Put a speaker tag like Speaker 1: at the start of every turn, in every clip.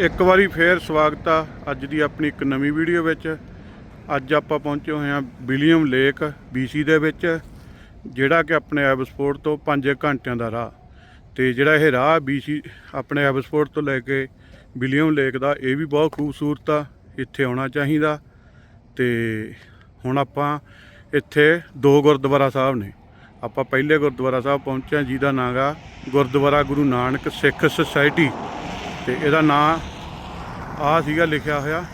Speaker 1: ਇੱਕ ਵਾਰੀ ਫੇਰ ਸਵਾਗਤ ਆ ਅੱਜ ਦੀ ਆਪਣੀ ਇੱਕ ਨਵੀਂ ਵੀਡੀਓ ਵਿੱਚ। ਅੱਜ ਆਪਾਂ ਪਹੁੰਚੇ ਹੋਏ ਹਾਂ ਵਿਲੀਅਮ ਲੇਕ BC ਦੇ ਵਿੱਚ, ਜਿਹੜਾ ਕਿ ਆਪਣੇ ਐਬਸਪੋਰਟ ਤੋਂ 5 ਘੰਟਿਆਂ ਦਾ ਰਾਹ। ਤੇ ਜਿਹੜਾ ਇਹ ਰਾਹ BC ਆਪਣੇ ਐਬਸਪੋਰਟ ਤੋਂ ਲੈ ਕੇ ਵਿਲੀਅਮ ਲੇਕ ਦਾ, ਇਹ ਵੀ ਬਹੁਤ ਖੂਬਸੂਰਤ ਆ, ਇੱਥੇ ਆਉਣਾ ਚਾਹੀਦਾ। ਤੇ ਹੁਣ ਆਪਾਂ ਇੱਥੇ ਦੋ ਗੁਰਦੁਆਰਾ ਸਾਹਿਬ ਨੇ। ਆਪਾਂ ਪਹਿਲੇ ਗੁਰਦੁਆਰਾ ਸਾਹਿਬ ਪਹੁੰਚਿਆ ਜਿਹਦਾ ਨਾਂ ਗਾ ਗੁਰਦੁਆਰਾ ਗੁਰੂ ਨਾਨਕ ਸਿੱਖ ਸੁਸਾਇਟੀ। ਤੇ ਇਹਦਾ ਨਾਂ ਆ ਸੀਗਾ ਲਿਖਿਆ ਹੋਇਆ।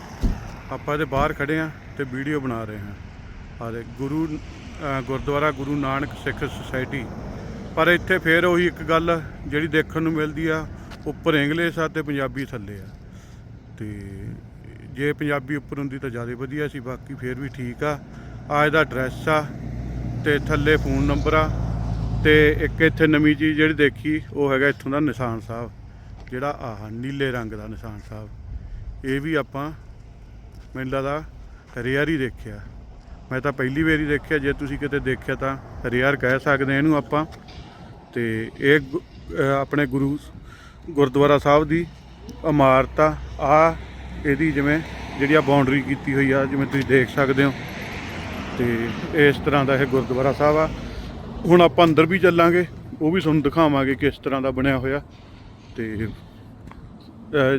Speaker 1: ਆਪਾਂ ਇਹਦੇ ਬਾਹਰ ਖੜੇ ਆ ਤੇ ਵੀਡੀਓ ਬਣਾ ਰਹੇ ਹਾਂ। ਆ ਗੁਰੂ ਗੁਰਦੁਆਰਾ ਗੁਰੂ ਨਾਨਕ ਸਿੱਖ ਸੁਸਾਇਟੀ। ਪਰ ਇੱਥੇ ਫੇਰ ਉਹੀ ਇੱਕ ਗੱਲ ਜਿਹੜੀ ਦੇਖਣ ਨੂੰ ਮਿਲਦੀ ਆ, ਉੱਪਰ ਇੰਗਲਿਸ਼ ਆ ਤੇ ਪੰਜਾਬੀ ਥੱਲੇ ਆ। ਤੇ ਜੇ ਪੰਜਾਬੀ ਉੱਪਰ ਹੁੰਦੀ ਤਾਂ ਜ਼ਿਆਦਾ ਵਧੀਆ ਸੀ, ਬਾਕੀ ਫੇਰ ਵੀ ਠੀਕ ਆ। ਆ ਇਹਦਾ ਐਡਰੈਸ ਆ ਤੇ ਥੱਲੇ ਫੋਨ ਨੰਬਰ ਆ ਤੇ ਇੱਕ ਇੱਥੇ ਨਵੀਂ ਚੀਜ਼ ਜਿਹੜੀ ਦੇਖੀ, ਉਹ ਹੈਗਾ ਇੱਥੋਂ ਦਾ ਨਿਸ਼ਾਨ ਸਾਹਿਬ। ਜਿਹੜਾ ਆਹ ਨੀਲੇ ਰੰਗ ਦਾ ਨਿਸ਼ਾਨ ਸਾਹਿਬ, ਇਹ ਵੀ ਆਪਾਂ ਮੈਨੂੰ ਲੱਗਦਾ ਰੇਅਰ ਹੀ ਦੇਖਿਆ। ਮੈਂ ਤਾਂ ਪਹਿਲੀ ਵਾਰੀ ਦੇਖਿਆ, ਜੇ ਤੁਸੀਂ ਕਿਤੇ ਦੇਖਿਆ ਤਾਂ ਰੇਅਰ ਕਹਿ ਸਕਦੇ ਹਾਂ ਇਹਨੂੰ ਆਪਾਂ। ਤੇ ਇਹ ਗੁ- ਆਪਣੇ ਗੁਰੂ ਗੁਰਦੁਆਰਾ ਸਾਹਿਬ ਦੀ ਇਮਾਰਤ ਆ ਆ ਇਹਦੀ ਜਿਵੇਂ ਜਿਹੜੀ ਆ ਬਾਉਂਡਰੀ ਕੀਤੀ ਹੋਈ ਆ, ਜਿਵੇਂ ਤੁਸੀਂ ਦੇਖ ਸਕਦੇ ਹੋ। ਤੇ ਇਸ ਤਰ੍ਹਾਂ ਦਾ ਇਹ ਗੁਰਦੁਆਰਾ ਸਾਹਿਬ ਆ। ਹੁਣ ਆਪਾਂ ਅੰਦਰ ਵੀ ਚੱਲਾਂਗੇ, ਉਹ ਵੀ ਤੁਹਾਨੂੰ ਦਿਖਾਵਾਂਗੇ ਕਿਸ ਤਰ੍ਹਾਂ ਦਾ ਬਣਿਆ ਹੋਇਆ। ਤੇ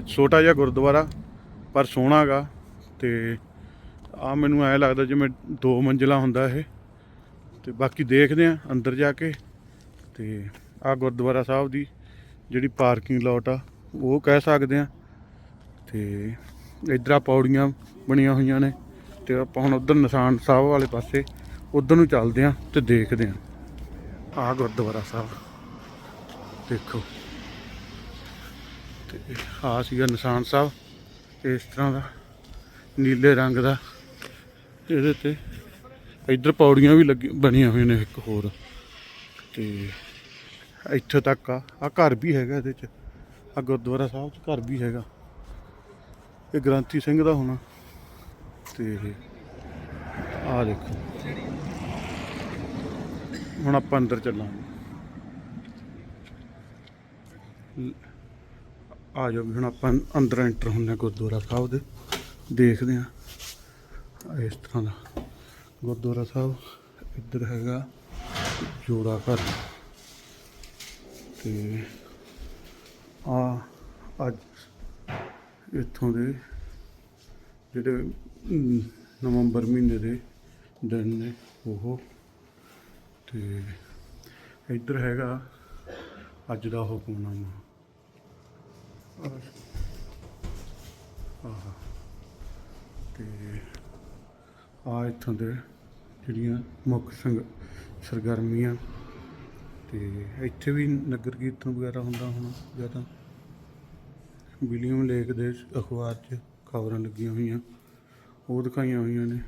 Speaker 1: ਛੋਟਾ ਜਿਹਾ ਗੁਰਦੁਆਰਾ, ਪਰ ਸੋਹਣਾ ਗਾ। ਤੇ ਆ ਮੈਨੂੰ ਐ ਲੱਗਦਾ ਜਿਵੇਂ ਦੋ ਮੰਜ਼ਿਲਾ ਹੁੰਦਾ ਇਹ। ਤੇ ਬਾਕੀ ਦੇਖਦੇ ਆ ਅੰਦਰ ਜਾ ਕੇ। ਤੇ ਆ ਗੁਰਦੁਆਰਾ ਸਾਹਿਬ ਦੀ ਜਿਹੜੀ ਪਾਰਕਿੰਗ ਲੋਟ ਆ, ਉਹ ਕਹਿ ਸਕਦੇ ਆ। ਤੇ ਇਧਰ ਪੌੜੀਆਂ ਬਣੀਆਂ ਹੋਈਆਂ ਨੇ, ਤੇ ਆਪਾਂ ਹੁਣ ਉਧਰ ਨਿਸ਼ਾਨ ਸਾਹਿਬ ਵਾਲੇ ਪਾਸੇ ਉਧਰ ਨੂੰ ਚੱਲਦੇ ਆ ਤੇ ਦੇਖਦੇ ਆ। ਆ ਗੁਰਦੁਆਰਾ ਸਾਹਿਬ। ਦੇਖੋ। ਤੇ ਆ ਸੀਗਾ ਨਿਸ਼ਾਨ ਸਾਹਿਬ, ਇਸ ਤਰ੍ਹਾਂ ਦਾ, ਨੀਲੇ ਰੰਗ ਦਾ। ਇਹਦੇ ਤੇ ਇੱਧਰ ਪੌੜੀਆਂ ਵੀ ਲੱਗੀ ਬਣੀਆਂ ਹੋਈਆਂ ਨੇ ਇੱਕ ਹੋਰ। ਤੇ ਇੱਥੇ ਤੱਕ ਆ ਆ ਘਰ ਵੀ ਹੈਗਾ ਇਹਦੇ ਚ। ਆ ਗੁਰਦੁਆਰਾ ਸਾਹਿਬ ਚ ਘਰ ਵੀ ਹੈਗਾ। ਇਹ ਗ੍ਰੰਥੀ ਸਿੰਘ ਦਾ ਹੋਣਾ। ਤੇ ਆ ਦੇਖੋ। ਹੁਣ ਆਪਾਂ ਅੰਦਰ ਚੱਲਾਂਗੇ। ਆ ਜਾਓ ਵੀ ਹੁਣ ਆਪਾਂ ਅੰਦਰ ਐਂਟਰ ਹੁੰਦੇ ਹਾਂ ਗੁਰਦੁਆਰਾ ਸਾਹਿਬ ਦੇ। ਦੇਖਦੇ ਹਾਂ ਇਸ ਤਰ੍ਹਾਂ ਦਾ ਗੁਰਦੁਆਰਾ ਸਾਹਿਬ ਇੱਧਰ ਹੈਗਾ ਜੋੜਾ ਘਰ। ਤੇ ਆ ਅੱਜ ਇੱਥੋਂ ਦੇ ਜਿਹੜੇ ਨਵੰਬਰ ਮਹੀਨੇ ਦੇ ਦਿਨ ਨੇ ਉਹ। ਤੇ ਇੱਧਰ ਹੈਗਾ ਅੱਜ ਦਾ ਹੁਕਮਨਾਮਾ। ਆਹ ਤੇ ਆ ਇੱਥੋਂ ਦੇ ਜਿਹੜੀਆਂ ਮੁੱਖ ਸੰਗ ਸਰਗਰਮੀਆਂ ਤੇ ਇੱਥੇ ਵੀ ਨਗਰ ਕੀਰਤਨ ਵਗੈਰਾ ਹੁੰਦਾ ਹੋਣਾ ਤਾਂ ਵਿਲੀਅਮ ਲੇਕ ਦੇ ਅਖਬਾਰ 'ਚ ਖਬਰਾਂ ਲੱਗੀਆਂ ਹੋਈਆਂ, ਉਹ ਦਿਖਾਈਆਂ ਹੋਈਆਂ ਨੇ।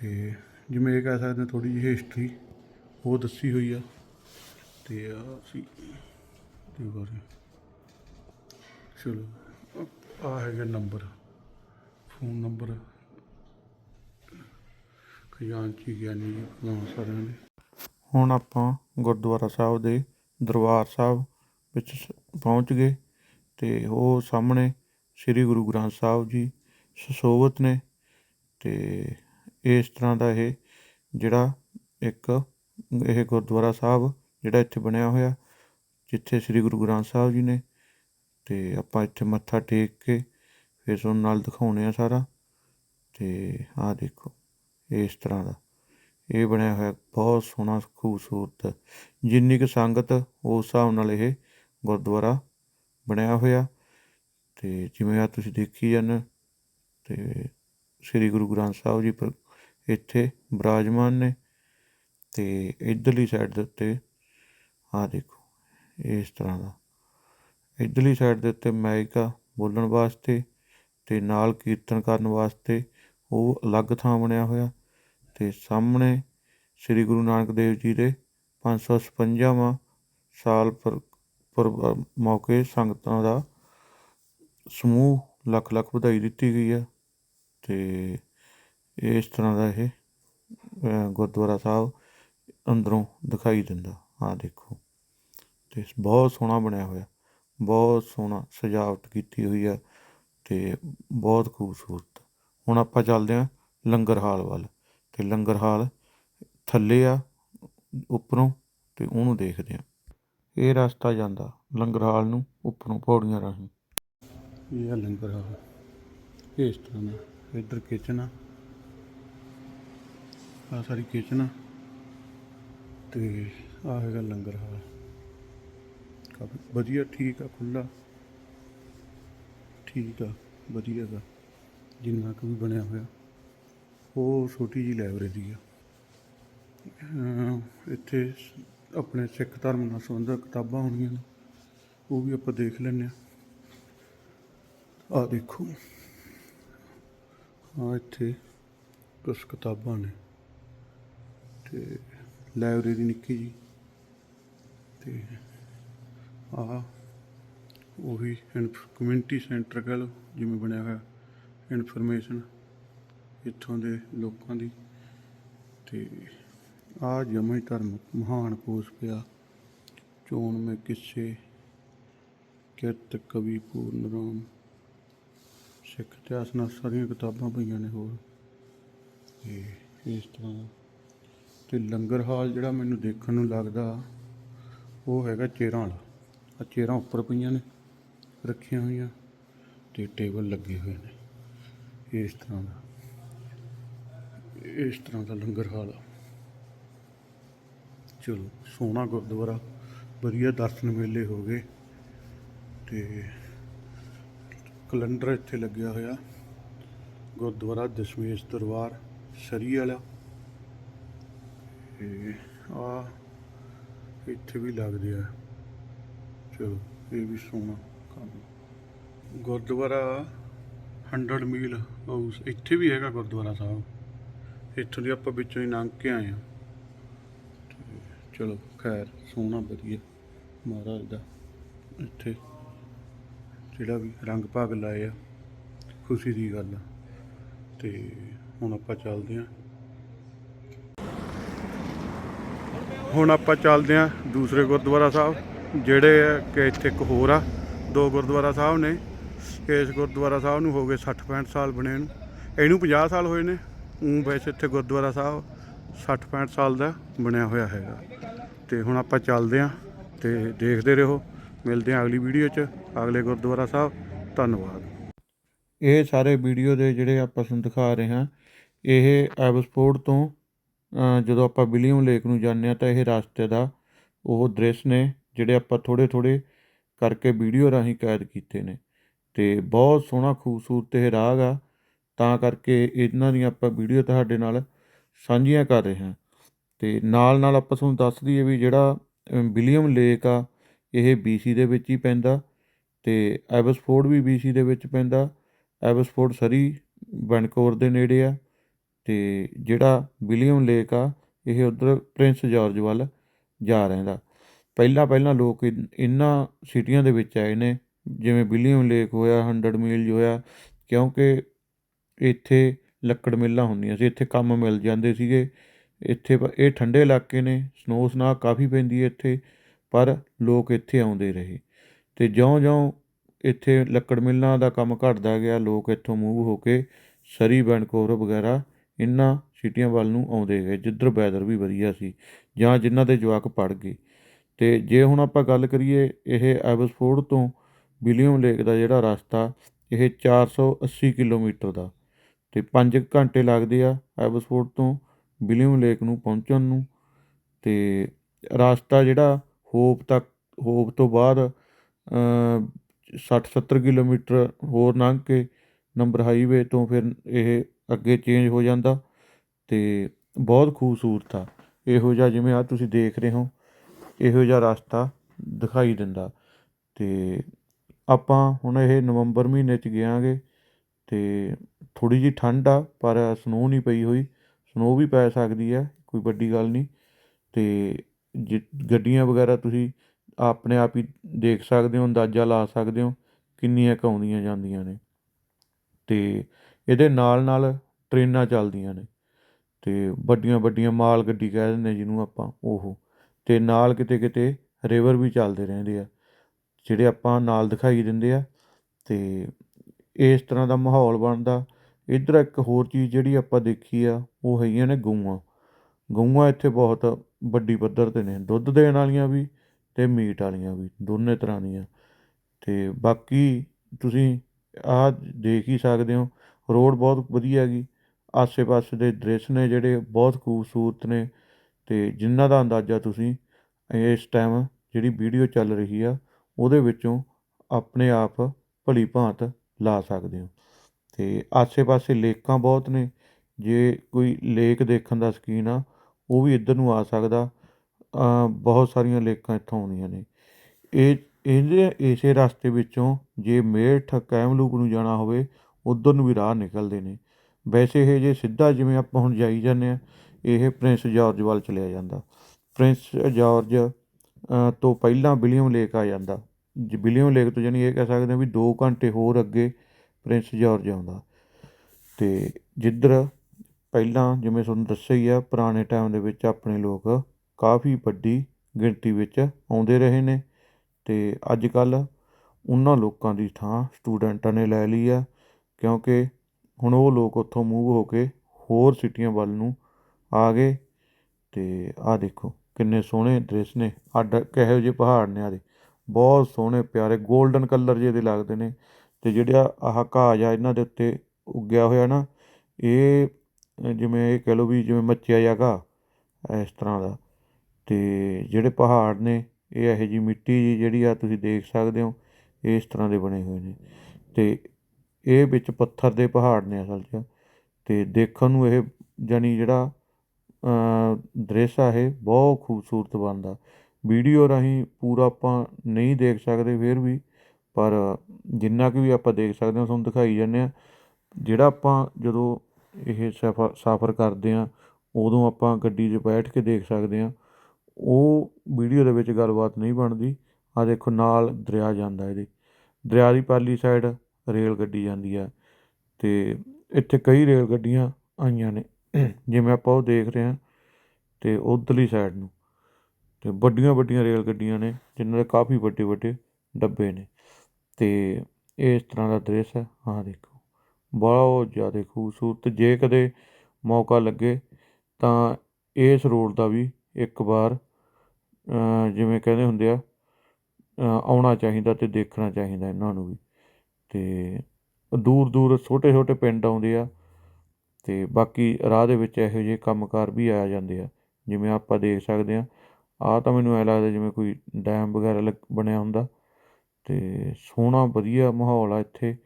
Speaker 1: ਤੇ ਜਿਵੇਂ ਇਹ ਕਹਿ ਸਕਦੇ ਹਾਂ ਥੋੜੀ ਜਿਹੀ ਹਿਸਟਰੀ ਉਹ ਦੱਸੀ ਹੋਈ ਆ। ਤੇ ਆ ਸੀ, ਤੇ ਬਾਰੇ ਚਲੋ। ਆ ਹੈਗਾ ਨੰਬਰ। Phone number. ਖਜ਼ਾਨਚੀ ਗਿਆਨੀ ਜੀ ਨਾਮ ਸਾਰਿਆਂ ਦੇ। ਹੁਣ ਆਪਾਂ ਗੁਰਦੁਆਰਾ ਸਾਹਿਬ ਦੇ ਦਰਬਾਰ ਸਾਹਿਬ ਵਿੱਚ ਸ- ਪਹੁੰਚ ਗਏ ਤੇ ਉਹ ਸਾਹਮਣੇ ਸ੍ਰੀ ਗੁਰੂ ਗ੍ਰੰਥ ਸਾਹਿਬ ਜੀ ਸੁਸ਼ੋਭਤ ਨੇ ਤੇ ਇਸ ਤਰ੍ਹਾਂ ਦਾ ਇਹ ਜਿਹੜਾ ਇੱਕ, ਇਹ ਗੁਰਦੁਆਰਾ ਸਾਹਿਬ ਜਿਹੜਾ ਇੱਥੇ ਬਣਿਆ ਹੋਇਆ, ਜਿੱਥੇ ਸ੍ਰੀ ਗੁਰੂ ਗ੍ਰੰਥ ਸਾਹਿਬ ਜੀ ਨੇ ਅਤੇ ਆਪਾਂ ਇੱਥੇ ਮੱਥਾ ਟੇਕ ਕੇ ਫਿਰ ਤੁਹਾਨੂੰ ਨਾਲ ਦਿਖਾਉਂਦੇ ਆ ਸਾਰਾ। ਅਤੇ ਆਹ ਦੇਖੋ, ਇਸ ਤਰ੍ਹਾਂ ਦਾ। ਇਹ ਬਣਿਆ ਹੋਇਆ ਬਹੁਤ ਸੋਹਣਾ, ਖੂਬਸੂਰਤ, ਜਿੰਨੀ ਕੁ ਸੰਗਤ ਉਸ ਹਿਸਾਬ ਨਾਲ ਇਹ ਗੁਰਦੁਆਰਾ ਬਣਿਆ ਹੋਇਆ। ਤੇ ਜਿਵੇਂ ਆ ਤੁਸੀਂ ਦੇਖੀ ਜਾਂਦੇ ਤੇ ਸ੍ਰੀ ਗੁਰੂ ਗ੍ਰੰਥ ਸਾਹਿਬ ਜੀ ਪਰ ਇੱਥੇ ਬਿਰਾਜਮਾਨ ਨੇ ਤੇ ਇਧਰਲੀ ਸਾਈਡ ਦੇ ਉੱਤੇ ਆਹ ਦੇਖੋ, ਇਸ ਤਰ੍ਹਾਂ ਦਾ। ਇੱਧਰਲੀ ਸਾਈਡ ਦੇ ਉੱਤੇ ਮਾਈਕ ਆ ਬੋਲਣ ਵਾਸਤੇ ਤੇ ਨਾਲ ਕੀਰਤਨ ਕਰਨ ਵਾਸਤੇ ਉਹ ਅਲੱਗ ਥਾਂ ਬਣਿਆ ਹੋਇਆ ਤੇ ਸਾਹਮਣੇ ਸ੍ਰੀ ਗੁਰੂ ਨਾਨਕ ਦੇਵ ਜੀ ਦੇ 556ਵਾਂ ਸਾਲ ਪਰ ਪੁਰਬ ਮੌਕੇ ਸੰਗਤਾਂ ਦਾ ਸਮੂਹ ਲੱਖ ਲੱਖ ਵਧਾਈ ਦਿੱਤੀ ਗਈ ਹੈ ਤੇ ਇਸ ਤਰ੍ਹਾਂ ਦਾ ਇਹ ਗੁਰਦੁਆਰਾ ਸਾਹਿਬ ਅੰਦਰੋਂ ਦਿਖਾਈ ਦਿੰਦਾ। ਆਹ ਦੇਖੋ, ਤੇ ਬਹੁਤ ਸੋਹਣਾ ਬਣਿਆ ਹੋਇਆ।
Speaker 2: ਬਹੁਤ ਸੋਹਣਾ ਸਜਾਵਟ ਕੀਤੀ ਹੋਈ ਆ ਤੇ ਬਹੁਤ ਖੂਬਸੂਰਤ। ਹੁਣ ਆਪਾਂ ਚੱਲਦੇ ਹਾਂ ਲੰਗਰ ਹਾਲ ਵੱਲ ਤੇ ਲੰਗਰ ਹਾਲ ਥੱਲੇ ਆ, ਉੱਪਰੋਂ ਤੇ ਉਹਨੂੰ ਦੇਖਦੇ ਆ ਇਹ ਰਸਤਾ ਜਾਂਦਾ ਲੰਗਰ ਹਾਲ ਨੂੰ ਉੱਪਰੋਂ ਪੌੜੀਆਂ ਰਾਹੀਂ।
Speaker 1: ਇਹ ਆ ਲੰਗਰ ਹਾਲ। ਇਸ ਤਰ੍ਹਾਂ ਦਾ ਇੱਧਰ ਕਿਚਨ ਆ। ਆ ਸਾਰੀ ਕਿਚਨ ਆ ਤੇ ਆ ਹੈਗਾ ਲੰਗਰ ਹਾਲ। ਕਾਫੀ ਵਧੀਆ ਠੀਕ ਆ ਖੁੱਲਾ ਠੀਕ ਆ ਵਧੀਆ ਗਾ। ਜਿੰਨਾ ਕੁ ਵੀ ਬਣਿਆ ਹੋਇਆ। ਉਹ ਛੋਟੀ ਜੀ ਲਾਇਬ੍ਰੇਰੀ ਆ। ਇੱਥੇ ਆਪਣੇ ਸਿੱਖ ਧਰਮ ਨਾਲ ਸੰਬੰਧਿਤ ਕਿਤਾਬਾਂ ਹੋਣਗੀਆਂ ਨੇ। ਉਹ ਵੀ ਆਪਾਂ ਦੇਖ ਲੈਂਦੇ ਆ ਆ ਦੇਖੋ। ਆ ਇੱਥੇ ਕੁਝ ਕਿਤਾਬਾਂ ਨੇ। ਤੇ ਲਾਇਬ੍ਰੇਰੀ ਨਿੱਕੀ ਜੀ ਤੇ ਆਹ ਉਹੀ ਕਮਿਊਨਿਟੀ ਸੈਂਟਰ ਕਹ ਲਓ, ਜਿਵੇਂ ਬਣਿਆ ਹੋਇਆ ਇਨਫੋਰਮੇਸ਼ਨ ਇੱਥੋਂ ਦੇ ਲੋਕਾਂ ਦੀ। ਤੇ ਆ ਜਮੇ ਧਰਮ ਮਹਾਨ ਕੋਸ਼ ਪਿਆ। ਚੋਣ ਮੈਂ ਕਿਸੇ ਕਿਰਤ ਕਵੀ ਪੂਰਨ ਰਾਮ। ਸਿੱਖ ਇਤਿਹਾਸ ਨਾਲ ਸਾਰੀਆਂ ਕਿਤਾਬਾਂ ਪਈਆਂ ਨੇ ਹੋਰ। ਤੇ ਇਸ ਤਰ੍ਹਾਂ ਦਾ ਤੇ ਲੰਗਰ ਹਾਲ ਜਿਹੜਾ ਮੈਨੂੰ ਦੇਖਣ ਨੂੰ ਲੱਗਦਾ, ਉਹ ਹੈਗਾ ਚੇਰਾਂ ਵਾਲਾ। ਆ ਚੇਰਾਂ ਉੱਪਰ ਪਈਆਂ ਨੇ, ਰੱਖੀਆਂ ਹੋਈਆਂ ਤੇ ਟੇਬਲ ਲੱਗੇ ਹੋਏ ਨੇ। ਇਸ ਤਰ੍ਹਾਂ ਦਾ, ਇਸ ਤਰ੍ਹਾਂ ਦਾ ਲੰਗਰ ਹਾਲ ਆ। ਚਲੋ, ਸੋਹਣਾ ਗੁਰਦੁਆਰਾ, ਵਧੀਆ ਦਰਸ਼ਨ ਮੇਲੇ ਹੋ ਗਏ ਤੇ ਕੈਲੰਡਰ ਇੱਥੇ ਲੱਗਿਆ ਹੋਇਆ। ਗੁਰਦੁਆਰਾ ਦਸ਼ਮੇਸ਼ ਦਰਬਾਰ, ਸ਼ਰੀ ਵਾਲਾ। ਤੇ ਆ ਇੱਥੇ ਵੀ ਲੱਗਦੇ ਆ। ਚਲੋ, ਇਹ ਵੀ ਸੋਹਣਾ ਕੰਮ। ਗੁਰਦੁਆਰਾ 100 ਮੀਲ ਹਾਊਸ, ਇੱਥੇ ਵੀ ਹੈਗਾ ਗੁਰਦੁਆਰਾ ਸਾਹਿਬ। ਇੱਥੋਂ ਦੀ ਆਪਾਂ ਵਿੱਚੋਂ ਹੀ ਲੰਘ ਕੇ ਆਏ ਆ ਤੇ ਚਲੋ, ਖੈਰ, ਸੋਹਣਾ, ਵਧੀਆ ਮਹਾਰਾਜ ਦਾ ਇੱਥੇ ਜਿਹੜਾ ਵੀ ਰੰਗ ਭਾਗ ਲਾਏ ਆ ਖੁਸ਼ੀ ਦੀ ਗੱਲ ਆ। ਤੇ ਹੁਣ ਆਪਾਂ ਚੱਲਦੇ ਆ ਹੁਣ ਆਪਾਂ ਚੱਲਦੇ ਆ ਦੂਸਰੇ ਗੁਰਦੁਆਰਾ ਸਾਹਿਬ। ਜਿਹੜੇ ਕਿ ਇੱਥੇ ਇੱਕ ਹੋਰ ਆ, ਦੋ ਗੁਰਦੁਆਰਾ ਸਾਹਿਬ ਨੇ, ਇਸ ਗੁਰਦੁਆਰਾ ਸਾਹਿਬ ਨੂੰ ਹੋ ਗਏ 60 65 ਸਾਲ ਬਣੇ ਨੂੰ। ਇਹਨੂੰ 50 ਸਾਲ ਹੋਏ ਨੇ ਉਹ ਵੈਸੇ ਇੱਥੇ ਗੁਰਦੁਆਰਾ ਸਾਹਿਬ 60 65 ਸਾਲ ਦਾ ਬਣਿਆ ਹੋਇਆ ਹੈਗਾ। ਤੇ ਹੁਣ ਆਪਾਂ ਚੱਲਦੇ ਆ ਤੇ ਦੇਖਦੇ ਰਹੋ। ਮਿਲਦੇ ਆ ਅਗਲੀ ਵੀਡੀਓ 'ਚ। ਅਗਲੇ ਗੁਰਦੁਆਰਾ ਸਾਹਿਬ। ਧੰਨਵਾਦ।
Speaker 2: ਇਹ ਸਾਰੇ ਵੀਡੀਓ ਦੇ ਜਿਹੜੇ ਆਪਾਂ ਤੁਹਾਨੂੰ ਦਿਖਾ ਰਹੇ ਹਾਂ ਇਹ ਐਬਸਪੋਰਟ ਤੋਂ ਜਦੋਂ ਆਪਾਂ ਵਿਲੀਅਮ ਲੇਕ ਨੂੰ ਜਾਂਦੇ ਹਾਂ ਤਾਂ ਇਹ ਰਸਤੇ ਦਾ ਉਹ ਦ੍ਰਿਸ਼ ਨੇ। ਜਿਹੜੇ ਆਪਾਂ ਥੋੜ੍ਹੇ ਥੋੜ੍ਹੇ ਕਰਕੇ ਵੀਡੀਓ ਰਾਹੀਂ ਕੈਦ ਕੀਤੇ ਨੇ। ਅਤੇ ਬਹੁਤ ਸੋਹਣਾ ਖੂਬਸੂਰਤ ਇਹ ਰਾਗ ਆ। ਤਾਂ ਕਰਕੇ ਇਹਨਾਂ ਦੀਆਂ ਆਪਾਂ ਵੀਡੀਓ ਤੁਹਾਡੇ ਨਾਲ ਸਾਂਝੀਆਂ ਕਰ ਰਹੇ ਹਾਂ। ਤੇ ਨਾਲ ਨਾਲ ਆਪਾਂ ਤੁਹਾਨੂੰ ਦੱਸ ਦਈਏ ਵੀ ਜਿਹੜਾ ਵਿਲੀਅਮ ਲੇਕ ਆ, ਇਹ BC ਦੇ ਵਿੱਚ ਹੀ ਪੈਂਦਾ। ਤੇ ਐਬਸਫੋਰਡ ਵੀ BC ਦੇ ਵਿੱਚ ਪੈਂਦਾ। ਐਬਸਫੋਰਡ ਸਰੀ ਵੈਨਕੂਵਰ ਦੇ ਨੇੜੇ ਆ। ਤੇ ਜਿਹੜਾ ਵਿਲੀਅਮ ਲੇਕ ਆ, ਇਹ ਉਧਰ ਪ੍ਰਿੰਸ ਜਾਰਜ ਵੱਲ ਜਾ ਰਹਿੰਦਾ। ਪਹਿਲਾਂ ਪਹਿਲਾਂ ਲੋਕ ਇਨ- ਇਹਨਾਂ ਸਿਟੀਆਂ ਦੇ ਵਿੱਚ ਆਏ ਨੇ, ਜਿਵੇਂ ਵਿਲੀਅਮ ਲੇਕ ਹੋਇਆ, ਹੰਡਰਡ ਮੀਲਜ਼ ਹੋਇਆ, ਕਿਉਂਕਿ ਇੱਥੇ ਲੱਕੜ ਮਿੱਲਾਂ ਹੁੰਦੀਆਂ ਸੀ, ਇੱਥੇ ਕੰਮ ਮਿਲ ਜਾਂਦੇ ਸੀਗੇ, ਇੱਥੇ ਪ- ਇਹ ਠੰਡੇ ਇਲਾਕੇ ਨੇ ਸਨੋ ਸਨਾ ਕਾਫੀ ਪੈਂਦੀ ਹੈ ਇੱਥੇ, ਪਰ ਲੋਕ ਇੱਥੇ ਆਉਂਦੇ ਰਹੇ, ਤੇ ਜਿਉਂ-ਜਿਉਂ ਇੱਥੇ ਲੱਕੜ ਮਿੱਲਾਂ ਦਾ ਕੰਮ ਘਟਦਾ ਗਿਆ, ਲੋਕ ਇੱਥੋਂ ਮੂਵ ਹੋ ਕੇ ਸਰੀ, ਵੈਨਕੂਵਰ ਵਗੈਰਾ ਇਹਨਾਂ ਸਿਟੀਆਂ ਵੱਲ ਨੂੰ ਆਉਂਦੇ ਗਏ, ਜਿੱਧਰ ਵੈਦਰ ਵੀ ਵਧੀਆ ਸੀ, ਜਾਂ ਜਿਨ੍ਹਾਂ ਦੇ ਜਵਾਕ ਪੜ ਗਏ ਅਤੇ ਜੇ ਹੁਣ ਆਪਾਂ ਗੱਲ ਕਰੀਏ ਇਹ ਐਬਸਫੋਰਡ ਤੋਂ ਵਿਲੀਅਮ ਲੇਕ ਦਾ ਜਿਹੜਾ ਰਸਤਾ, ਇਹ 480 ਕਿਲੋਮੀਟਰ ਦਾ ਅਤੇ ਪੰਜ ਘੰਟੇ ਲੱਗਦੇ ਆ ਐਬਸਫੋਰਡ ਤੋਂ ਵਿਲੀਅਮ ਲੇਕ ਨੂੰ ਪਹੁੰਚਣ ਨੂੰ ਅਤੇ ਰਸਤਾ ਜਿਹੜਾ ਹੋਪ ਤੱਕ, ਹੋਪ ਤੋਂ ਬਾਅਦ ਸੱਠ ਸੱਤਰ ਕਿਲੋਮੀਟਰ ਹੋਰ ਲੰਘ ਕੇ ਨੰਬਰ ਹਾਈਵੇ ਤੋਂ ਫਿਰ ਇਹ ਅੱਗੇ ਚੇਂਜ ਹੋ ਜਾਂਦਾ ਅਤੇ ਬਹੁਤ ਖੂਬਸੂਰਤ ਆ। ਇਹੋ ਜਿਹਾ ਜਿਵੇਂ ਆ ਤੁਸੀਂ ਦੇਖ ਰਹੇ ਹੋ ਇਹੋ ਜਿਹਾ ਰਸਤਾ ਦਿਖਾਈ ਦਿੰਦਾ। ਅਤੇ ਆਪਾਂ ਹੁਣ ਇਹ ਨਵੰਬਰ ਮਹੀਨੇ ਚ ਗਿਆਂਗੇ ਅਤੇ ਥੋੜ੍ਹੀ ਜਿਹੀ ਠੰਡ ਆ, ਪਰ ਸਨੋ ਨਹੀਂ ਪਈ ਹੋਈ। ਸਨੋ ਵੀ ਪੈ ਸਕਦੀ ਹੈ ਕੋਈ ਵੱਡੀ ਗੱਲ ਨਹੀਂ। ਅਤੇ ਜਿ- ਗੱਡੀਆਂ ਵਗੈਰਾ ਤੁਸੀਂ ਆਪਣੇ ਆਪ ਹੀ ਦੇਖ ਸਕਦੇ ਹੋ, ਅੰਦਾਜ਼ਾ ਲਾ ਸਕਦੇ ਹੋ ਕਿੰਨੀਆਂ ਕੁ ਆਉਂਦੀਆਂ ਜਾਂਦੀਆਂ ਨੇ। ਅਤੇ ਇਹਦੇ ਨਾਲ ਨਾਲ ਟ੍ਰੇਨਾਂ ਚੱਲਦੀਆਂ ਨੇ। ਅਤੇ ਵੱਡੀਆਂ ਵੱਡੀਆਂ ਮਾਲ ਗੱਡੀ ਕਹਿ ਦਿੰਦੇ ਜਿਹਨੂੰ ਆਪਾਂ, ਉਹ ਅਤੇ ਨਾਲ ਕਿਤੇ ਕਿਤੇ ਰਿਵਰ ਵੀ ਚੱਲਦੇ ਰਹਿੰਦੇ ਆ, ਜਿਹੜੇ ਆਪਾਂ ਨਾਲ ਦਿਖਾਈ ਦਿੰਦੇ ਆ ਅਤੇ ਇਸ ਤਰ੍ਹਾਂ ਦਾ ਮਾਹੌਲ ਬਣਦਾ। ਇੱਧਰ ਇੱਕ ਹੋਰ ਚੀਜ਼ ਜਿਹੜੀ ਆਪਾਂ ਦੇਖੀ ਆ, ਉਹ ਹੈਗੀਆਂ ਨੇ ਗਊਆਂ। ਗਊਆਂ ਇੱਥੇ ਬਹੁਤ ਵੱਡੀ ਪੱਧਰ ਤੇ ਨੇ, ਦੁੱਧ ਦੇਣ ਵਾਲੀਆਂ ਵੀ ਅਤੇ ਮੀਟ ਵਾਲੀਆਂ ਵੀ, ਦੋਨੇ ਤਰ੍ਹਾਂ ਦੀਆਂ। ਅਤੇ ਬਾਕੀ ਤੁਸੀਂ ਆਹ ਦੇਖ ਹੀ ਸਕਦੇ ਹੋ, ਰੋਡ ਬਹੁਤ ਵਧੀਆ ਹੈਗੀ, ਆਸੇ-ਪਾਸੇ ਦੇ ਦ੍ਰਿਸ਼ ਨੇ ਜਿਹੜੇ ਬਹੁਤ ਖੂਬਸੂਰਤ ਨੇ। ਅਤੇ ਜਿਨ੍ਹਾਂ ਦਾ ਅੰਦਾਜ਼ਾ ਤੁਸੀਂ ਇਸ ਟਾਈਮ ਜਿਹੜੀ ਵੀਡੀਓ ਚੱਲ ਰਹੀ ਆ, ਉਹਦੇ ਵਿੱਚੋਂ ਆਪਣੇ ਆਪ ਭਲੀ ਭਾਂਤ ਲਾ ਸਕਦੇ ਹੋ। ਅਤੇ ਆਸੇ-ਪਾਸੇ ਲੇਕਾਂ ਬਹੁਤ ਨੇ। ਜੇ ਕੋਈ ਲੇਕ ਦੇਖਣ ਦਾ ਸ਼ੌਕੀਨ ਆ, ਉਹ ਵੀ ਇੱਧਰ ਨੂੰ ਆ ਸਕਦਾ। ਬਹੁਤ ਸਾਰੀਆਂ ਲੇਕਾਂ ਇੱਥੋਂ ਆਉਂਦੀਆਂ ਨੇ। ਇਹ, ਇਹਦੇ, ਇਸੇ ਰਸਤੇ ਵਿੱਚੋਂ ਜੇ ਮੇਰਠ ਕੈਮਲੂਪ ਨੂੰ ਜਾਣਾ ਹੋਵੇ, ਉਧਰ ਨੂੰ ਵੀ ਰਾਹ ਨਿਕਲਦੇ ਨੇ। ਵੈਸੇ ਇਹ ਜੇ ਸਿੱਧਾ ਜਿਵੇਂ ਆਪਾਂ ਹੁਣ ਜਾਈ ਜਾਂਦੇ ਆ ਇਹ ਪ੍ਰਿੰਸ ਜਾਰਜ ਵੱਲ ਚਲਿਆ ਜਾਂਦਾ। ਪ੍ਰਿੰਸ ਜਾਰਜ ਤੋਂ ਪਹਿਲਾਂ ਵਿਲੀਅਮ ਲੇਕ ਆ ਜਾਂਦਾ। ਜ- ਵਿਲੀਅਮ ਲੇਕ ਤੋਂ ਜਾਨੀ ਇਹ ਕਹਿ ਸਕਦੇ ਹਾਂ ਵੀ 2 ਘੰਟੇ ਹੋਰ ਅੱਗੇ ਪ੍ਰਿੰਸ ਜਾਰਜ ਆਉਂਦਾ। ਤੇ ਜਿੱਧਰ ਪਹਿਲਾਂ, ਜਿਵੇਂ ਤੁਹਾਨੂੰ ਦੱਸਿਆ ਹੀ ਆ, ਪੁਰਾਣੇ ਟਾਈਮ ਦੇ ਵਿੱਚ ਆਪਣੇ ਲੋਕ ਕਾਫੀ ਵੱਡੀ ਗਿਣਤੀ ਵਿੱਚ ਆਉਂਦੇ ਰਹੇ ਨੇ ਤੇ ਅੱਜ ਕੱਲ੍ਹ ਉਹਨਾਂ ਲੋਕਾਂ ਦੀ ਥਾਂ ਸਟੂਡੈਂਟਾਂ ਨੇ ਲੈ ਲਈ ਆ, ਕਿਉਂਕਿ ਹੁਣ ਉਹ ਲੋਕ ਉੱਥੋਂ ਮੂਵ ਹੋ ਕੇ ਹੋਰ ਸਿਟੀਆਂ ਵੱਲ ਨੂੰ ਆ ਗਏ ਅਤੇ ਆਹ ਦੇਖੋ ਕਿੰਨੇ ਸੋਹਣੇ ਦ੍ਰਿਸ਼ ਨੇ। ਅੱਡ ਕਿਹੋ ਜਿਹੇ ਪਹਾੜ ਨੇ ਆਦੇ ਬਹੁਤ ਸੋਹਣੇ, ਪਿਆਰੇ ਗੋਲਡਨ ਕਲਰ ਜਿਹੇ ਦੇ ਲੱਗਦੇ ਨੇ ਅਤੇ ਜਿਹੜਾ ਆਹ ਘਾਹ ਜਿਹਾ ਇਹਨਾਂ ਦੇ ਉੱਤੇ ਉੱਗਿਆ ਹੋਇਆ ਨਾ, ਇਹ ਜਿਵੇਂ ਇਹ ਕਹਿ ਲਓ ਵੀ ਜਿਵੇਂ ਮੱਚਿਆ ਜਿਹਾ ਘਾਹ ਇਸ ਤਰ੍ਹਾਂ ਦਾ। ਅਤੇ ਜਿਹੜੇ ਪਹਾੜ ਨੇ, ਇਹ ਇਹੋ ਜਿਹੀ ਮਿੱਟੀ ਜੀ ਜਿਹੜੀ ਆ ਤੁਸੀਂ ਦੇਖ ਸਕਦੇ ਹੋ ਇਸ ਤਰ੍ਹਾਂ ਦੇ ਬਣੇ ਹੋਏ ਨੇ। ਅਤੇ ਇਹ ਵਿੱਚ ਪੱਥਰ ਦੇ ਪਹਾੜ ਨੇ ਅਸਲ 'ਚ। ਅਤੇ ਦੇਖਣ ਨੂੰ ਇਹ ਜਾਨੀ ਜਿਹੜਾ ਦ੍ਰਿਸ਼ ਆ ਇਹ, ਬਹੁਤ ਖੂਬਸੂਰਤ ਬਣਦਾ ਵੀਡੀਓ ਰਾਹੀਂ ਪੂਰਾ ਆਪਾਂ ਨਹੀਂ ਦੇਖ ਸਕਦੇ ਫਿਰ ਵੀ, ਪਰ ਜਿੰਨਾ ਕੁ ਵੀ ਆਪਾਂ ਦੇਖ ਸਕਦੇ ਹਾਂ, ਤੁਹਾਨੂੰ ਦਿਖਾਈ ਜਾਂਦੇ ਹਾਂ। ਜਿਹੜਾ ਆਪਾਂ ਜਦੋਂ ਇਹ ਸਫਰ, ਸਫ਼ਰ ਕਰਦੇ ਹਾਂ, ਉਦੋਂ ਆਪਾਂ ਗੱਡੀ 'ਚ ਬੈਠ ਕੇ ਦੇਖ ਸਕਦੇ ਹਾਂ, ਉਹ ਵੀਡੀਓ ਦੇ ਵਿੱਚ ਗੱਲਬਾਤ ਨਹੀਂ ਬਣਦੀ। ਆ ਦੇਖੋ, ਨਾਲ ਦਰਿਆ ਜਾਂਦਾ ਇਹਦੇ। ਦਰਿਆ ਦੀ ਪਾਲੀ ਸਾਈਡ ਰੇਲ ਗੱਡੀ ਜਾਂਦੀ ਆ ਤੇ ਇੱਥੇ ਕਈ ਰੇਲ ਗੱਡੀਆਂ ਆਈਆਂ ਨੇ। ਜਿਵੇਂ ਆਪਾਂ ਉਹ ਦੇਖ ਰਹੇ ਹਾਂ ਤੇ ਉਧਰਲੀ ਸਾਈਡ ਨੂੰ। ਤੇ ਵੱਡੀਆਂ ਵੱਡੀਆਂ ਰੇਲ ਗੱਡੀਆਂ ਨੇ, ਜਿਨ੍ਹਾਂ ਦੇ ਕਾਫੀ ਵੱਡੇ ਵੱਡੇ ਡੱਬੇ ਨੇ। ਤੇ ਇਸ ਤਰ੍ਹਾਂ ਦਾ ਦ੍ਰਿਸ਼ ਹੈ। ਆਹ ਦੇਖੋ, ਬਹੁਤ ਜ਼ਿਆਦਾ ਖੂਬਸੂਰਤ। ਜੇ ਕਦੇ ਮੌਕਾ ਲੱਗੇ ਤਾਂ ਇਸ ਰੋਡ ਦਾ ਵੀ ਇੱਕ ਵਾਰ ਜਿਵੇਂ ਕਹਿੰਦੇ ਹੁੰਦੇ ਆ ਆਉਣਾ ਚਾਹੀਦਾ ਤੇ ਦੇਖਣਾ ਚਾਹੀਦਾ ਇਹਨਾਂ ਨੂੰ ਵੀ। ਤੇ ਦੂਰ ਦੂਰ ਛੋਟੇ ਛੋਟੇ ਪਿੰਡ ਆਉਂਦੇ ਆ ਅਤੇ ਬਾਕੀ ਰਾਹ ਦੇ ਵਿੱਚ ਇਹੋ ਜਿਹੇ ਕੰਮਕਾਰ ਵੀ ਆ ਜਾਂਦੇ ਆ, ਜਿਵੇਂ ਆਪਾਂ ਦੇਖ ਸਕਦੇ ਹਾਂ। ਆਹ ਤਾਂ ਮੈਨੂੰ ਐਂ ਲੱਗਦਾ ਜਿਵੇਂ ਕੋਈ ਡੈਮ ਵਗੈਰਾ ਲ ਬਣਿਆ ਹੁੰਦਾ ਅਤੇ ਸੋਹਣਾ ਵਧੀਆ ਮਾਹੌਲ ਆ ਇੱਥੇ,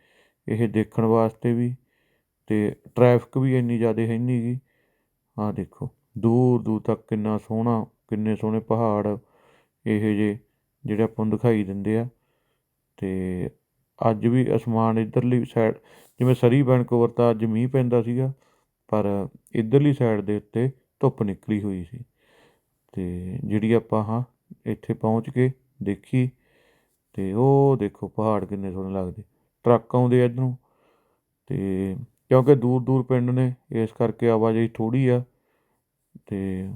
Speaker 2: ਇਹ ਦੇਖਣ ਵਾਸਤੇ ਵੀ ਅਤੇ ਟਰੈਫਿਕ ਵੀ ਇੰਨੀ ਜ਼ਿਆਦਾ ਹੈ ਨਹੀਂ ਗੀ। ਆਹ ਦੇਖੋ, ਦੂਰ ਦੂਰ ਤੱਕ ਕਿੰਨਾ ਸੋਹਣਾ, ਕਿੰਨੇ ਸੋਹਣੇ ਪਹਾੜ, ਇਹੋ ਜਿਹੇ ਜਿਹੜੇ ਆਪਾਂ ਨੂੰ ਦਿਖਾਈ ਦਿੰਦੇ ਆ। ਅਤੇ ਅੱਜ ਵੀ ਅਸਮਾਨ ਇੱਧਰਲੀ ਸਾਈਡ ਜਿਵੇਂ ਸਰੀ ਵੈਨਕੂਵਰ ਤਾਂ ਅੱਜ ਮੀਂਹ ਪੈਂਦਾ ਸੀਗਾ, ਪਰ ਇੱਧਰਲੀ ਸਾਈਡ ਦੇ ਉੱਤੇ ਧੁੱਪ ਨਿਕਲੀ ਹੋਈ ਸੀ। ਤੇ ਜਿਹੜੀ ਆਪਾਂ ਹਾਂ ਇੱਥੇ ਪਹੁੰਚ ਕੇ ਦੇਖੀ, ਤੇ ਉਹ ਦੇਖੋ ਪਹਾੜ ਕਿੰਨੇ ਸੋਹਣੇ ਲੱਗਦੇ। ਟਰੱਕ ਆਉਂਦੇ ਆ ਇੱਧਰੋਂ, ਤੇ ਕਿਉਂਕਿ ਦੂਰ ਦੂਰ ਪਿੰਡ ਨੇ, ਇਸ ਕਰਕੇ ਆਵਾਜਾਈ ਥੋੜੀ ਆ, ਤੇ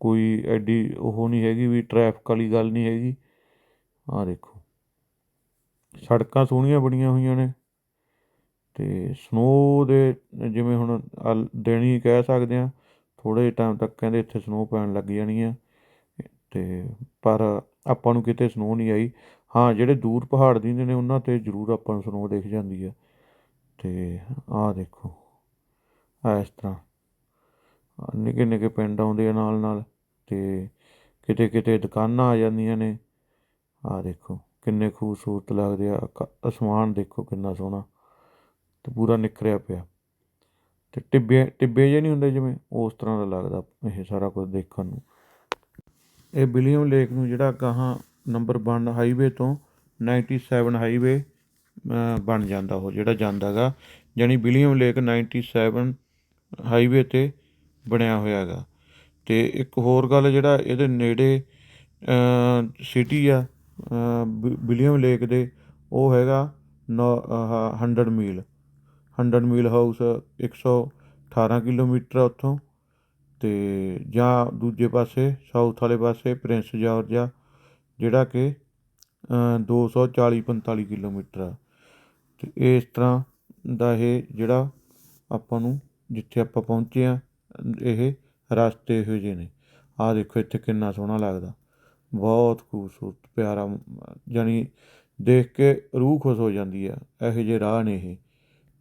Speaker 2: ਕੋਈ ਐਡੀ ਉਹ ਨਹੀਂ ਹੈਗੀ ਵੀ ਟ੍ਰੈਫਿਕ ਵਾਲੀ ਗੱਲ ਨਹੀਂ ਹੈਗੀ। ਆ ਦੇਖੋ, ਸੜਕਾਂ ਸੋਹਣੀਆਂ ਬਣੀਆਂ ਹੋਈਆਂ ਨੇ ਤੇ ਸਨੋ ਦੇ, ਜਿਵੇਂ ਹੁਣ ਆਹ ਦਿਨ ਹੀ ਕਹਿ ਸਕਦੇ ਹਾਂ, ਥੋੜ੍ਹੇ ਟਾਈਮ ਤੱਕ ਕਹਿੰਦੇ ਇੱਥੇ ਸਨੋ ਪੈਣ ਲੱਗ ਜਾਣੀ ਆ। ਅਤੇ ਪਰ ਆਪਾਂ ਨੂੰ ਕਿਤੇ ਸਨੋਅ ਨਹੀਂ ਆਈ। ਹਾਂ, ਜਿਹੜੇ ਦੂਰ ਪਹਾੜ ਦਿੰਦੇ ਨੇ, ਉਹਨਾਂ ਤੇ ਜ਼ਰੂਰ ਆਪਾਂ ਨੂੰ ਸਨੋ ਦਿਖ ਜਾਂਦੀ ਹੈ ਅਤੇ ਆਹ ਦੇਖੋ, ਇਸ ਤਰ੍ਹਾਂ। ਨਿੱਕੇ ਨਿੱਕੇ ਪਿੰਡ ਆਉਂਦੇ ਆ ਨਾਲ ਨਾਲ ਅਤੇ ਕਿਤੇ ਕਿਤੇ ਦੁਕਾਨਾਂ ਆ ਜਾਂਦੀਆਂ ਨੇ। ਆਹ ਦੇਖੋ, ਕਿੰਨੇ ਖੂਬਸੂਰਤ ਲੱਗਦੇ ਆ। ਅਕ- ਅਸਮਾਨ ਦੇਖੋ ਕਿੰਨਾ ਸੋਹਣਾ। ਅਤੇ ਪੂਰਾ ਨਿਖਰਿਆ ਪਿਆ। ਅਤੇ ਟਿੱਬੇ ਟਿੱਬੇ ਜਿਹੇ ਨਹੀਂ ਹੁੰਦੇ ਜਿਵੇਂ ਉਸ ਤਰ੍ਹਾਂ ਦਾ ਲੱਗਦਾ ਇਹ ਸਾਰਾ ਕੁਝ ਦੇਖਣ ਨੂੰ। ਇਹ ਵਿਲੀਅਮ ਲੇਕ ਨੂੰ ਜਿਹੜਾ ਗਾਹਾਂ ਨੰਬਰ ਵਨ ਹਾਈਵੇ ਤੋਂ 97 ਹਾਈਵੇ ਬਣ ਜਾਂਦਾ ਉਹ, ਜਿਹੜਾ ਜਾਂਦਾ ਗਾ ਯਾਨੀ ਵਿਲੀਅਮ ਲੇਕ 97 ਹਾਈਵੇ ਤੇ ਬਣਿਆ ਹੋਇਆ ਹੈਗਾ ਤੇ ਇੱਕ ਹੋਰ ਗੱਲ ਜਿਹੜਾ ਇਹਦੇ ਨੇੜੇ ਸਿਟੀ ਆ ਵਿਲੀਅਮ ਲੇਕ ਦੇ, ਉਹ ਹੈਗਾ ਨੌ- ਆਹ 100 ਮੀਲ। 100 ਮੀਲ ਹਾਊਸ 118 ਕਿਲੋਮੀਟਰ ਆ ਉੱਥੋਂ। ਅਤੇ ਜਾਂ ਦੂਜੇ ਪਾਸੇ, ਸਾਊਥ ਵਾਲੇ ਪਾਸੇ, ਪ੍ਰਿੰਸ ਜਾਰਜ ਆ ਜਿਹੜਾ ਕਿ 240 45 ਕਿਲੋਮੀਟਰ ਆ। ਅਤੇ ਇਸ ਤਰ੍ਹਾਂ ਦਾ ਇਹ ਜਿਹੜਾ ਆਪਾਂ ਨੂੰ, ਜਿੱਥੇ ਆਪਾਂ ਪਹੁੰਚੇ ਆ, ਇਹ ਰਸਤੇ ਇਹੋ ਜਿਹੇ ਨੇ। ਆਹ ਦੇਖੋ, ਇੱਥੇ ਕਿੰਨਾ ਸੋਹਣਾ ਲੱਗਦਾ। ਬਹੁਤ ਖੂਬਸੂਰਤ, ਪਿਆਰਾ ਜਾਣੀ ਦੇਖ ਕੇ ਰੂਹ ਖੁਸ਼ ਹੋ ਜਾਂਦੀ ਆ। ਇਹੋ ਜਿਹੇ ਰਾਹ ਨੇ ਇਹ।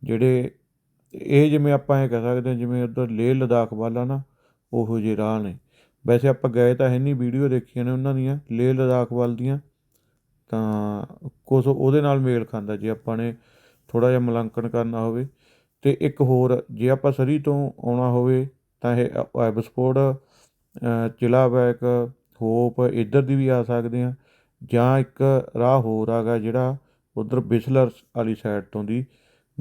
Speaker 2: ਜਿਹੜੇ ਇਹ ਜਿਵੇਂ ਆਪਾਂ ਇਹ ਕਹਿ ਸਕਦੇ ਹਾਂ, ਜਿਵੇਂ ਉੱਧਰ ਲੇਹ ਲਦਾਖ ਵੱਲ ਆ ਨਾ, ਉਹੋ ਜਿਹੇ ਰਾਹ ਨੇ। ਵੈਸੇ ਆਪਾਂ ਗਏ ਤਾਂ ਹੈ ਨਹੀਂ ਵੀਡੀਓ ਦੇਖੀਆਂ ਨੇ ਉਹਨਾਂ ਦੀਆਂ, ਲੇਹ ਲਦਾਖ ਵੱਲ ਦੀਆਂ। ਤਾਂ ਕੁਛ ਉਹਦੇ ਨਾਲ ਮੇਲ ਖਾਂਦਾ, ਜੇ ਆਪਾਂ ਨੇ ਥੋੜਾ ਜਿਹਾ ਮੁਲਾਂਕਣ ਕਰਨਾ ਹੋਵੇ। ਤੇ ਇੱਕ ਹੋਰ, ਜੇ ਆਪਾਂ ਸਰੀ ਤੋਂ ਆਉਣਾ ਹੋਵੇ, ਤਾਂ ਇਹ ਐਬਸਪੋਰਟ ਚਿਲਾ ਬੈਕ, ਹੋਪ, ਇੱਧਰ ਦੀ ਵੀ ਆ ਸਕਦੇ ਆ ਜਾਂ ਇੱਕ ਰਾਹ ਹੋਰ ਆਗਾ ਜਿਹੜਾ ਉਧਰ ਬਿਸਲਰ ਵਾਲੀ ਸਾਈਡ ਤੋਂ ਦੀ।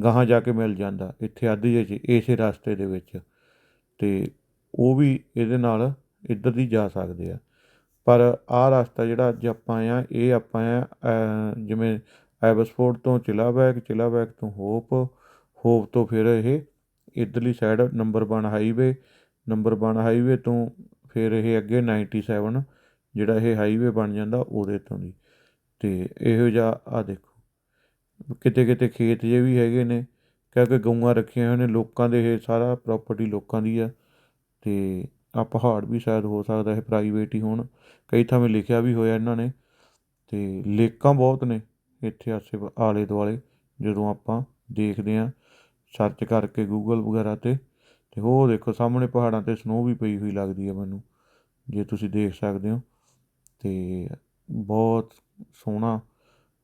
Speaker 2: ਗਾਹਾਂ ਜਾ ਕੇ ਮਿਲ ਜਾਂਦਾ ਇੱਥੇ ਆਦੀ ਜੇ 'ਚ, ਇਸੇ ਰਸਤੇ ਦੇ ਵਿੱਚ। ਤੇ ਉਹ ਵੀ ਇਹਦੇ ਨਾਲ ਇੱਧਰ ਦੀ ਜਾ ਸਕਦੇ ਆ। ਪਰ ਆਹ ਰਸਤਾ ਜਿਹੜਾ ਅੱਜ ਆਪਾਂ ਆ, ਇਹ ਆਪਾਂ ਆ ਜਿਵੇਂ ਐਬਸਫੋਰਡ ਤੋਂ ਚਿਲਾਬੈਕ ਚਿਲਾਬੈਕ ਤੋਂ ਹੋਪ ਹੋਪ ਤੋਂ ਫਿਰ ਇਹ ਇੱਧਰਲੀ side number 1 highway, number 1 highway ਤੋਂ ਫਿਰ ਇਹ ਅੱਗੇ 97 ਜਿਹੜਾ ਇਹ ਹਾਈਵੇ ਬਣ ਜਾਂਦਾ ਉਹਦੇ ਤੋਂ ਦੀ। ਤੇ ਇਹੋ ਜਿਹਾ ਆ ਦੇਖੋ। ਕਿਤੇ ਕਿਤੇ ਖੇਤ ਜਿਹੇ ਵੀ ਹੈਗੇ ਨੇ ਕਿਉਂਕਿ ਗਊਆਂ ਰੱਖੀਆਂ ਹੋਈਆਂ ਨੇ, ਲੋਕਾਂ ਦੇ ਇਹ ਸਾਰਾ ਪ੍ਰੋਪਰਟੀ ਲੋਕਾਂ ਦੀ ਆ ਅਤੇ ਆ ਪਹਾੜ ਵੀ ਸ਼ਾਇਦ ਹੋ ਸਕਦਾ ਇਹ ਪ੍ਰਾਈਵੇਟ ਹੀ ਹੋਣ, ਕਈ ਥਾਵੇਂ ਲਿਖਿਆ ਵੀ ਹੋਇਆ ਇਹਨਾਂ ਨੇ ਅਤੇ ਲੇਕਾਂ ਬਹੁਤ ਨੇ ਇੱਥੇ ਆਸੇ ਆਲੇ ਦੁਆਲੇ, ਜਦੋਂ ਆਪਾਂ ਦੇਖਦੇ ਹਾਂ ਸਰਚ ਕਰਕੇ ਗੂਗਲ ਵਗੈਰਾ ਤੇ ਅਤੇ ਉਹ ਦੇਖੋ ਸਾਹਮਣੇ ਪਹਾੜਾਂ ਤੇ ਸਨੋ ਵੀ ਪਈ ਹੋਈ ਲੱਗਦੀ ਹੈ ਮੈਨੂੰ, ਜੇ ਤੁਸੀਂ ਦੇਖ ਸਕਦੇ ਹੋ ਅਤੇ ਬਹੁਤ ਸੋਹਣਾ,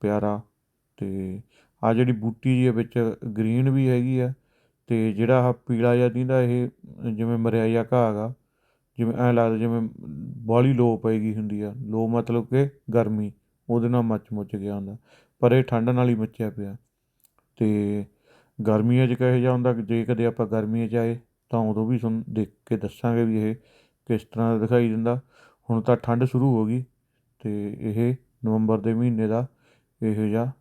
Speaker 2: ਪਿਆਰਾ ਅਤੇ ਆਹ ਜਿਹੜੀ ਬੂਟੀ ਜੀ ਵਿੱਚ ਗ੍ਰੀਨ ਵੀ ਹੈਗੀ ਆ ਅਤੇ ਜਿਹੜਾ ਆਹ ਪੀਲਾ ਜਿਹਾ ਦਿੰਦਾ ਇਹ ਜਿਵੇਂ ਮਰਿਆ ਜਿਹਾ ਘਾਹ ਗਾ, ਜਿਵੇਂ ਐਂ ਲੱਗਦਾ ਜਿਵੇਂ ਬਾਹਲੀ ਲੋ ਗਈ ਹੁੰਦੀ ਆ। ਲੋ ਮਤਲਬ ਕਿ ਗਰਮੀ, ਉਹਦੇ ਨਾਲ ਮੱਚ ਮੁੱਚ ਗਿਆ ਹੁੰਦਾ, ਪਰ ਇਹ ਠੰਡ ਨਾਲ ਹੀ ਮੱਚਿਆ ਪਿਆ। ਅਤੇ ਗਰਮੀਆਂ 'ਚ ਕਿਹੋ ਜਿਹਾ ਹੁੰਦਾ ਜੇ ਕਦੇ ਆਪਾਂ ਗਰਮੀਆਂ 'ਚ ਆਏ, ਤਾਂ ਉਦੋਂ ਵੀ ਤੁਹਾਨੂੰ ਦੇਖ ਕੇ ਦੱਸਾਂਗੇ ਵੀ ਇਹ ਕਿਸ ਤਰ੍ਹਾਂ ਦਾ ਦਿਖਾਈ ਦਿੰਦਾ। ਹੁਣ ਤਾਂ ਠੰਡ ਸ਼ੁਰੂ ਹੋ ਗਈ ਅਤੇ ਇਹ ਨਵੰਬਰ ਦੇ ਮਹੀਨੇ ਦਾ ਇਹੋ ਜਿਹਾ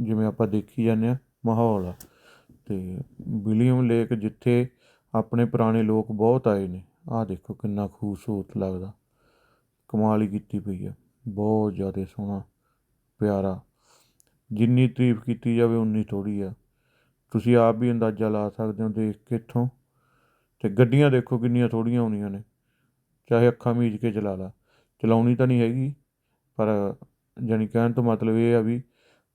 Speaker 2: ਜਿਵੇਂ ਆਪਾਂ ਦੇਖੀ ਜਾਂਦੇ ਹਾਂ ਮਾਹੌਲ ਆ। ਅਤੇ ਵਿਲੀਅਮ ਲੇਕ ਜਿੱਥੇ ਆਪਣੇ ਪੁਰਾਣੇ ਲੋਕ ਬਹੁਤ ਆਏ ਨੇ, ਆਹ ਦੇਖੋ ਕਿੰਨਾ ਖੂਬਸੂਰਤ ਲੱਗਦਾ। ਕਮਾਲ ਹੀ ਕੀਤੀ ਪਈ ਆ, ਬਹੁਤ ਜ਼ਿਆਦਾ ਸੋਹਣਾ, ਪਿਆਰਾ। ਜਿੰਨੀ ਤਾਰੀਫ ਕੀਤੀ ਜਾਵੇ ਉਨੀ ਥੋੜ੍ਹੀ ਆ। ਤੁਸੀਂ ਆਪ ਵੀ ਅੰਦਾਜ਼ਾ ਲਾ ਸਕਦੇ ਹੋ ਦੇਖ ਕੇ ਇੱਥੋਂ। ਤੇ ਗੱਡੀਆਂ ਦੇਖੋ ਕਿੰਨੀਆਂ ਥੋੜੀਆਂ ਹੋਣੀਆਂ ਨੇ, ਚਾਹੇ ਅੱਖਾਂ ਮੀਚ ਕੇ ਚਲਾ ਲਾ। ਚਲਾਉਣੀ ਤਾਂ ਨਹੀਂ ਹੈਗੀ, ਪਰ ਜਾਣੀ ਕਹਿਣ ਤੋਂ ਮਤਲਬ ਇਹ ਆ ਵੀ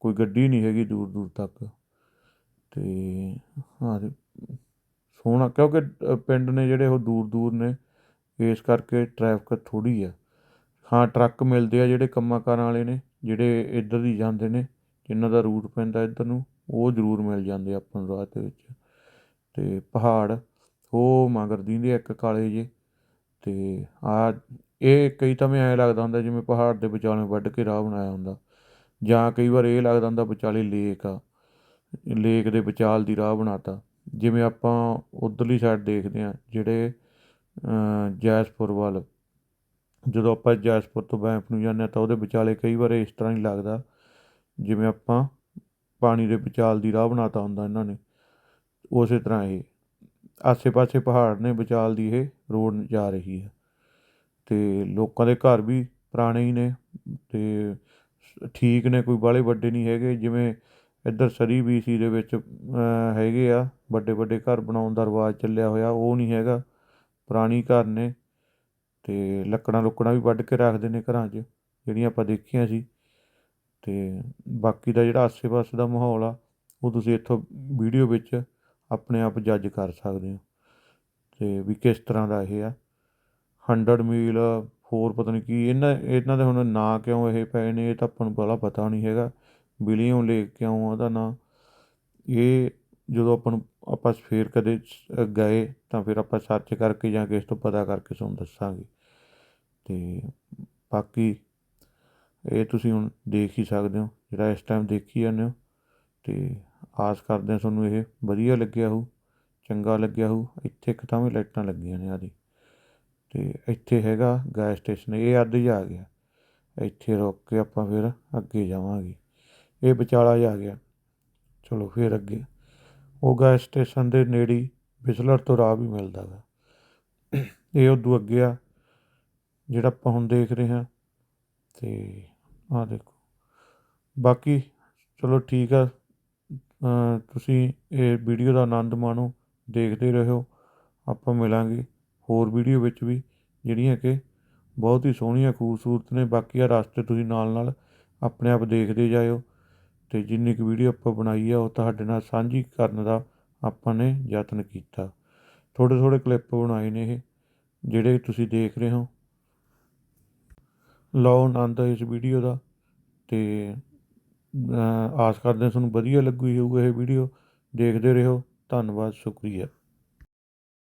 Speaker 2: ਕੋਈ ਗੱਡੀ ਨਹੀਂ ਹੈਗੀ ਦੂਰ ਦੂਰ ਤੱਕ। ਅਤੇ ਹਾਂ ਸੋਹਣਾ, ਕਿਉਂਕਿ ਪਿੰਡ ਨੇ ਜਿਹੜੇ ਉਹ ਦੂਰ ਦੂਰ ਨੇ, ਇਸ ਕਰਕੇ ਟ੍ਰੈਫਿਕ ਥੋੜ੍ਹੀ ਆ। ਹਾਂ ਟਰੱਕ ਮਿਲਦੇ ਆ ਜਿਹੜੇ ਕੰਮਾਂ ਕਾਰਾਂ ਵਾਲੇ ਨੇ, ਜਿਹੜੇ ਇੱਧਰ ਦੀ ਜਾਂਦੇ ਨੇ, ਜਿਨ੍ਹਾਂ ਦਾ ਰੂਟ ਪੈਂਦਾ ਇੱਧਰ ਨੂੰ, ਉਹ ਜ਼ਰੂਰ ਮਿਲ ਜਾਂਦੇ ਆਪਾਂ ਨੂੰ ਰਾਹ ਦੇ ਵਿੱਚ। ਅਤੇ ਪਹਾੜ, ਉਹ ਮਗਰ ਦੀਂਦੇ ਆ ਇੱਕ ਕਾਲੇ ਜੇ ਅਤੇ ਆ ਇਹ ਕਈ ਤਾਂ ਮੈਂ ਐਂ ਲੱਗਦਾ ਹੁੰਦਾ ਜਿਵੇਂ ਪਹਾੜ ਦੇ ਵਿਚਾਲੇ ਵੱਢ ਕੇ ਰਾਹ ਬਣਾਇਆ ਹੁੰਦਾ। ਜਾਂ ਕਈ ਵਾਰ ਇਹ ਲੱਗਦਾ ਹੁੰਦਾ ਵਿਚਾਲੇ ਲੇਕ ਆ ਲੇਕ ਦੇ ਵਿਚਾਲ ਦੀ ਰਾਹ ਬਣਾ ਤਾ ਜਿਵੇਂ ਆਪਾਂ ਉੱਧਰਲੀ ਸਾਈਡ ਦੇਖਦੇ ਹਾਂ, ਜਿਹੜੇ ਜੈਸਪੁਰ ਵੱਲ, ਜਦੋਂ ਆਪਾਂ ਜੈਸਪੁਰ ਤੋਂ ਬੈਂਫ ਨੂੰ ਜਾਂਦੇ ਹਾਂ ਤਾਂ ਉਹਦੇ ਵਿਚਾਲੇ ਕਈ ਵਾਰ ਇਸ ਤਰ੍ਹਾਂ ਹੀ ਲੱਗਦਾ, ਜਿਵੇਂ ਆਪਾਂ ਪਾਣੀ ਦੇ ਵਿਚਾਲ ਦੀ ਰਾਹ ਬਣਾਤਾ ਹੁੰਦਾ ਇਹਨਾਂ ਨੇ। ਉਸੇ ਤਰ੍ਹਾਂ ਇਹ, ਆਸੇ-ਪਾਸੇ ਪਹਾੜ ਨੇ, ਵਿਚਾਲ ਦੀ ਇਹ ਰੋਡ ਜਾ ਰਹੀ ਹੈ। ਤੇ ਲੋਕਾਂ ਦੇ ਘਰ ਵੀ ਪੁਰਾਣੇ ਹੀ ਨੇ, ਤੇ ਠੀਕ ਨੇ, ਕੋਈ ਬਾਹਲੇ ਵੱਡੇ ਨਹੀਂ ਹੈਗੇ, ਜਿਵੇਂ ਇੱਧਰ ਸਰੀ ਬੀ ਸੀ ਦੇ ਵਿੱਚ ਹੈਗੇ ਆ, ਵੱਡੇ ਵੱਡੇ ਘਰ ਬਣਾਉਣ ਦਾ ਰਿਵਾਜ ਚੱਲਿਆ ਹੋਇਆ, ਉਹ ਨਹੀਂ ਹੈਗਾ, ਪੁਰਾਣੀ ਘਰ ਨੇ ਅਤੇ ਲੱਕੜਾਂ ਲੁੱਕੜਾਂ ਵੀ ਵੱਢ ਕੇ ਰੱਖਦੇ ਨੇ ਘਰਾਂ 'ਚ, ਜਿਹੜੀਆਂ ਆਪਾਂ ਦੇਖੀਆਂ ਸੀ ਅਤੇ ਬਾਕੀ ਦਾ ਜਿਹੜਾ ਆਸੇ-ਪਾਸੇ ਦਾ ਮਾਹੌਲ ਆ, ਉਹ ਤੁਸੀਂ ਇੱਥੋਂ ਵੀਡੀਓ ਵਿੱਚ ਆਪਣੇ ਆਪ ਜੱਜ ਕਰ ਸਕਦੇ ਹੋ ਅਤੇ ਵੀ ਕਿਸ ਤਰ੍ਹਾਂ ਦਾ ਇਹ ਆ, ਹੰਡਰਡ ਮੀਲ ਹੋਰ ਪਤਾ ਨਹੀਂ ਕੀ, ਇਹਨਾਂ ਇਹਨਾਂ ਦੇ ਹੁਣ ਨਾਂ ਕਿਉਂ ਇਹ ਪਏ ਨੇ, ਇਹ ਤਾਂ ਆਪਾਂ ਨੂੰ ਪਹਿਲਾਂ ਪਤਾ ਨਹੀਂ ਹੈਗਾ। ਵਿਲੀਅਮ ਲੇਕ ਕਿਉਂ ਉਹਦਾ ਨਾਂ। ਇਹ ਜਦੋਂ ਆਪਾਂ ਨੂੰ, ਆਪਾਂ ਫੇਰ ਕਦੇ ਗਏ ਤਾਂ ਫਿਰ ਆਪਾਂ ਸਰਚ ਕਰਕੇ ਜਾਂ ਕਿਸੇ ਤੋਂ ਪਤਾ ਕਰਕੇ ਤੁਹਾਨੂੰ ਦੱਸਾਂਗੇ। ਤੇ ਬਾਕੀ ਇਹ ਤੁਸੀਂ ਹੁਣ ਦੇਖ ਹੀ ਸਕਦੇ ਹੋ, ਜਿਹੜਾ ਇਸ ਟਾਈਮ ਦੇਖੀ ਜਾਂਦੇ ਹੋ। ਤੇ ਆਸ ਕਰਦੇ ਹਾਂ ਤੁਹਾਨੂੰ ਇਹ ਵਧੀਆ ਲੱਗਿਆ ਹੋਊ, ਚੰਗਾ ਲੱਗਿਆ ਹੋਊ। ਇੱਥੇ ਇੱਕ ਤਾਂ ਵੀ ਲਾਈਟਾਂ ਲੱਗੀਆਂ ਨੇ ਆਦੀ ਅਤੇ ਇੱਥੇ ਹੈਗਾ ਗੈਸ ਸਟੇਸ਼ਨ ਇਹ ਅੱਧ ਜਾ ਗਿਆ। ਇੱਥੇ ਰੁਕ ਕੇ ਆਪਾਂ ਫਿਰ ਅੱਗੇ ਜਾਵਾਂਗੇ। ਇਹ ਵਿਚਾਲਾ ਹੀ ਆ ਗਿਆ। ਚਲੋ ਫਿਰ ਅੱਗੇ। ਉਹ ਗੈਸ ਸਟੇਸ਼ਨ ਦੇ ਨੇੜੇ ਬਿਸਲਰ ਤੋਂ ਰਾਹ ਵੀ ਮਿਲਦਾ ਗਾ। ਇਹ ਉਦੋਂ ਅੱਗੇ ਆ, ਜਿਹੜਾ ਆਪਾਂ ਹੁਣ ਦੇਖ ਰਹੇ ਹਾਂ। ਤੇ ਆਹ ਦੇਖੋ। ਬਾਕੀ ਚਲੋ ਠੀਕ ਆ। ਤੁਸੀਂ ਇਹ ਵੀਡੀਓ ਦਾ ਆਨੰਦ ਮਾਣੋ, ਦੇਖਦੇ ਰਹੋ। ਆਪਾਂ ਮਿਲਾਂਗੇ। ਹੋਰ ਵੀਡੀਓ ਵਿੱਚ ਵੀ ਜਿਹੜੀਆਂ ਕਿ ਬਹੁਤ ਹੀ ਸੋਹਣੀਆਂ, ਖੂਬਸੂਰਤ ਨੇ। ਬਾਕੀ ਆ ਰਸਤੇ ਤੁਸੀਂ ਨਾਲ ਨਾਲ ਆਪਣੇ ਆਪ ਦੇਖਦੇ ਜਾਇਓ ਅਤੇ ਜਿੰਨੀ ਕੁ ਵੀਡੀਓ ਆਪਾਂ ਬਣਾਈ ਆ, ਉਹ ਤੁਹਾਡੇ ਨਾਲ ਸਾਂਝੀ ਕਰਨ ਦਾ ਆਪਾਂ ਨੇ ਯਤਨ ਕੀਤਾ। ਥੋੜ੍ਹੇ ਥੋੜ੍ਹੇ ਕਲਿੱਪ ਬਣਾਏ ਨੇ ਇਹ, ਜਿਹੜੇ ਤੁਸੀਂ ਦੇਖ ਰਹੇ ਹੋ। ਲਓ ਆਨੰਦ ਇਸ ਵੀਡੀਓ ਦਾ ਤੇ ਆਸ ਕਰਦੇ ਹਾਂ ਤੁਹਾਨੂੰ ਵਧੀਆ ਲੱਗੀ ਹੋਊਗਾ ਇਹ ਵੀਡੀਓ। ਦੇਖਦੇ ਰਹੋ। ਧੰਨਵਾਦ, ਸ਼ੁਕਰੀਆ।